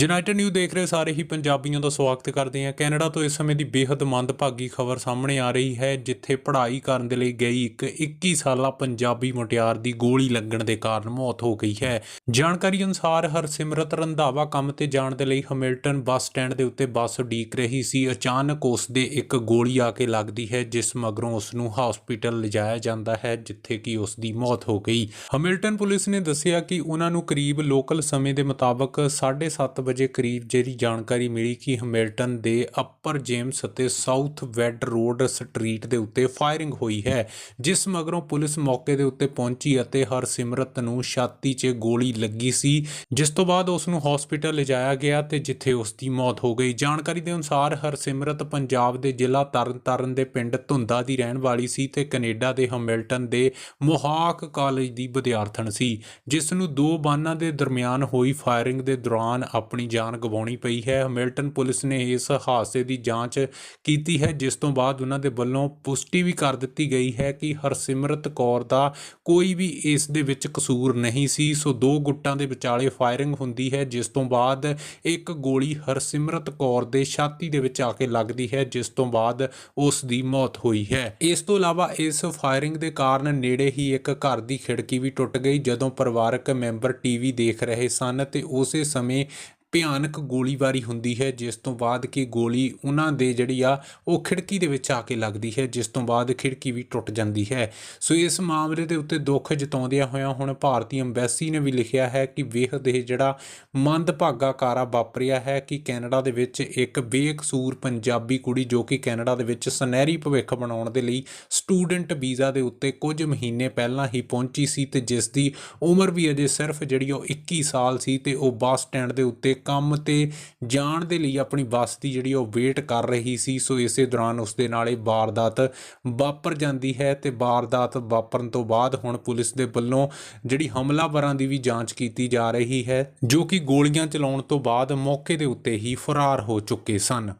United new ਦੇਖ ਰਹੇ ਸਾਰੇ ਹੀ ਪੰਜਾਬੀਆਂ ਦਾ ਸਵਾਗਤ ਕਰਦੇ ਹਾਂ। ਕੈਨੇਡਾ ਤੋਂ ਇਸ ਸਮੇਂ ਦੀ ਬੇहद ਮੰਦਭਾਗੀ ਖਬਰ ਸਾਹਮਣੇ ਆ ਰਹੀ ਹੈ, ਜਿੱਥੇ ਪੜ੍ਹਾਈ ਕਰਨ ਦੇ ਲਈ ਗਈ ਇੱਕ 21 ਸਾਲਾ ਪੰਜਾਬੀ ਮੁਟਿਆਰ ਦੀ ਗੋਲੀ ਲੱਗਣ ਦੇ ਕਾਰਨ ਮੌਤ ਹੋ ਗਈ ਹੈ। ਜਾਣਕਾਰੀ ਅਨੁਸਾਰ ਹਰਸਿਮਰਤ ਰੰਧਾਵਾ ਕੰਮ ਤੇ ਜਾਣ ਦੇ ਲਈ ਹਮਿਲਟਨ ਬੱਸ ਸਟੈਂਡ ਦੇ ਉੱਤੇ ਬੱਸ ਉਡੀਕ ਰਹੀ ਸੀ। ਅਚਾਨਕ ਉਸ ਦੇ ਇੱਕ ਗੋਲੀ ਆ ਕੇ ਲੱਗਦੀ ਹੈ, ਜਿਸ ਮਗਰੋਂ ਉਸ ਨੂੰ ਹਸਪੀਟਲ ਲਿਜਾਇਆ ਜਾਂਦਾ ਹੈ, ਜਿੱਥੇ ਕਿ ਉਸ ਦੀ ਮੌਤ ਹੋ ਗਈ। ਹਮਿਲਟਨ ਪੁਲਿਸ ਨੇ ਦੱਸਿਆ ਕਿ ਉਹਨਾਂ ਨੂੰ ਕਰੀਬ ਲੋਕਲ ਸਮੇਂ ਦੇ ਮੁਤਾਬਕ 7:30 ਵਜੇ ਕਰੀਬ ਜਿਹੜੀ ਜਾਣਕਾਰੀ ਮਿਲੀ ਕਿ ਹਮਿਲਟਨ ਦੇ ਅੱਪਰ ਜੇਮਸ ਅਤੇ ਸਾਊਥ ਵੈਡ ਰੋਡ ਸਟਰੀਟ ਦੇ ਉੱਤੇ ਫਾਇਰਿੰਗ ਹੋਈ ਹੈ, ਜਿਸ ਮਗਰੋਂ ਪੁਲਿਸ ਮੌਕੇ ਦੇ ਉੱਤੇ ਪਹੁੰਚੀ ਅਤੇ ਹਰਸਿਮਰਤ ਨੂੰ ਛਾਤੀ 'ਚ ਗੋਲੀ ਲੱਗੀ ਸੀ, ਜਿਸ ਤੋਂ ਬਾਅਦ ਉਸ ਨੂੰ ਹਸਪੀਟਲ ਲਿਜਾਇਆ ਗਿਆ ਤੇ ਜਿੱਥੇ ਉਸ ਦੀ ਮੌਤ ਹੋ ਗਈ। ਜਾਣਕਾਰੀ ਦੇ ਅਨੁਸਾਰ ਹਰਸਿਮਰਤ ਪੰਜਾਬ ਦੇ ਜ਼ਿਲ੍ਹਾ ਤਰਨਤਾਰਨ ਦੇ ਪਿੰਡ ਧੁੰਦਾ ਦੀ ਰਹਿਣ ਵਾਲੀ ਸੀ ਤੇ ਕੈਨੇਡਾ ਦੇ ਹਮਿਲਟਨ ਦੇ ਮੋਹਾਕ ਕਾਲਜ ਦੀ ਵਿਦਿਆਰਥਣ ਸੀ, ਜਿਸ ਨੂੰ ਦੋ ਬਾਨਾਂ ਦੇ ਦਰਮਿਆਨ ਹੋਈ ਫਾਇਰਿੰਗ ਦੇ ਦੌਰਾਨ ਆਪਣੀ ਆਪਣੀ ਜਾਨ ਗਵਾਉਣੀ ਪਈ ਹੈ। ਹਮਿਲਟਨ ਪੁਲਿਸ ਨੇ ਇਸ ਹਾਦਸੇ ਦੀ ਜਾਂਚ ਕੀਤੀ ਹੈ, ਜਿਸ ਤੋਂ ਬਾਅਦ ਉਹਨਾਂ ਦੇ ਵੱਲੋਂ ਪੁਸ਼ਟੀ ਵੀ ਕਰ ਦਿੱਤੀ ਗਈ ਹੈ ਕਿ ਹਰਸਿਮਰਤ ਕੌਰ ਦਾ ਕੋਈ ਵੀ ਇਸ ਦੇ ਵਿੱਚ ਕਸੂਰ ਨਹੀਂ ਸੀ। ਸੋ ਦੋ ਗੁੱਟਾਂ ਦੇ ਵਿਚਾਲੇ ਫਾਇਰਿੰਗ ਹੁੰਦੀ ਹੈ, ਜਿਸ ਤੋਂ ਬਾਅਦ ਇੱਕ ਗੋਲੀ ਹਰਸਿਮਰਤ ਕੌਰ ਦੇ ਛਾਤੀ ਦੇ ਵਿੱਚ ਆ ਕੇ ਲੱਗਦੀ ਹੈ, ਜਿਸ ਤੋਂ ਬਾਅਦ ਉਸ ਦੀ ਮੌਤ ਹੋਈ ਹੈ। ਇਸ ਤੋਂ ਇਲਾਵਾ ਇਸ ਫਾਇਰਿੰਗ ਦੇ ਕਾਰਨ ਨੇੜੇ ਹੀ ਇੱਕ ਘਰ ਦੀ ਖਿੜਕੀ ਵੀ ਟੁੱਟ ਗਈ, ਜਦੋਂ ਪਰਿਵਾਰਕ ਮੈਂਬਰ ਟੀਵੀ ਦੇਖ ਰਹੇ ਸਨ ਤੇ ਉਸੇ ਸਮੇਂ ਭਿਆਨਕ ਗੋਲੀਬਾਰੀ ਹੁੰਦੀ ਹੈ, ਜਿਸ ਤੋਂ ਬਾਅਦ ਕਿ ਗੋਲੀ ਉਹਨਾਂ ਦੇ ਜਿਹੜੀ ਆ, ਉਹ ਖਿੜਕੀ ਦੇ ਵਿੱਚ ਆ ਕੇ ਲੱਗਦੀ ਹੈ, ਜਿਸ ਤੋਂ ਬਾਅਦ ਖਿੜਕੀ ਵੀ ਟੁੱਟ ਜਾਂਦੀ ਹੈ। ਸੋ ਇਸ ਮਾਮਲੇ ਦੇ ਉੱਤੇ ਦੁੱਖ ਜਤਾਉਂਦਿਆਂ ਹੋਇਆਂ ਹੁਣ ਭਾਰਤੀ ਅੰਬੈਸੀ ਨੇ ਵੀ ਲਿਖਿਆ ਹੈ ਕਿ ਵੇਖਦੇ ਜਿਹੜਾ ਮੰਦਭਾਗਾ ਕਾਰਾ ਵਾਪਰਿਆ ਹੈ ਕਿ ਕੈਨੇਡਾ ਦੇ ਵਿੱਚ ਇੱਕ ਬੇਕਸੂਰ ਪੰਜਾਬੀ ਕੁੜੀ ਜੋ ਕਿ ਕੈਨੇਡਾ ਦੇ ਵਿੱਚ ਸੁਨਹਿਰੀ ਭਵਿੱਖ ਬਣਾਉਣ ਦੇ ਲਈ ਸਟੂਡੈਂਟ ਵੀਜ਼ਾ ਦੇ ਉੱਤੇ ਕੁਝ ਮਹੀਨੇ ਪਹਿਲਾਂ ਹੀ ਪਹੁੰਚੀ ਸੀ ਤੇ ਜਿਸ ਦੀ ਉਮਰ ਵੀ ਅਜੇ ਸਿਰਫ ਜਿਹੜੀ ਉਹ 21 ਸਾਲ ਸੀ ਤੇ ਉਹ ਬੱਸ ਸਟੈਂਡ ਦੇ ਉੱਤੇ ਕੰਮ ਤੇ ਜਾਣ ਦੇ ਲਈ ਆਪਣੀ ਬੱਸ ਦੀ ਜਿਹੜੀ ਉਹ ਵੇਟ ਕਰ ਰਹੀ ਸੀ, ਸੋ ਇਸੇ ਦੌਰਾਨ ਉਸ ਦੇ ਨਾਲ ਇਹ ਵਾਰਦਾਤ ਵਾਪਰ ਜਾਂਦੀ ਹੈ ਤੇ ਵਾਰਦਾਤ ਵਾਪਰਨ ਤੋਂ ਬਾਅਦ ਹੁਣ ਪੁਲਿਸ ਦੇ ਵੱਲੋਂ ਜਿਹੜੀ ਹਮਲਾਵਰਾਂ ਦੀ ਵੀ ਜਾਂਚ ਕੀਤੀ ਜਾ ਰਹੀ ਹੈ, ਜੋ ਕਿ ਗੋਲੀਆਂ ਚਲਾਉਣ ਤੋਂ ਬਾਅਦ ਮੌਕੇ ਦੇ ਉੱਤੇ ਹੀ ਫਰਾਰ ਹੋ ਚੁੱਕੇ ਸਨ।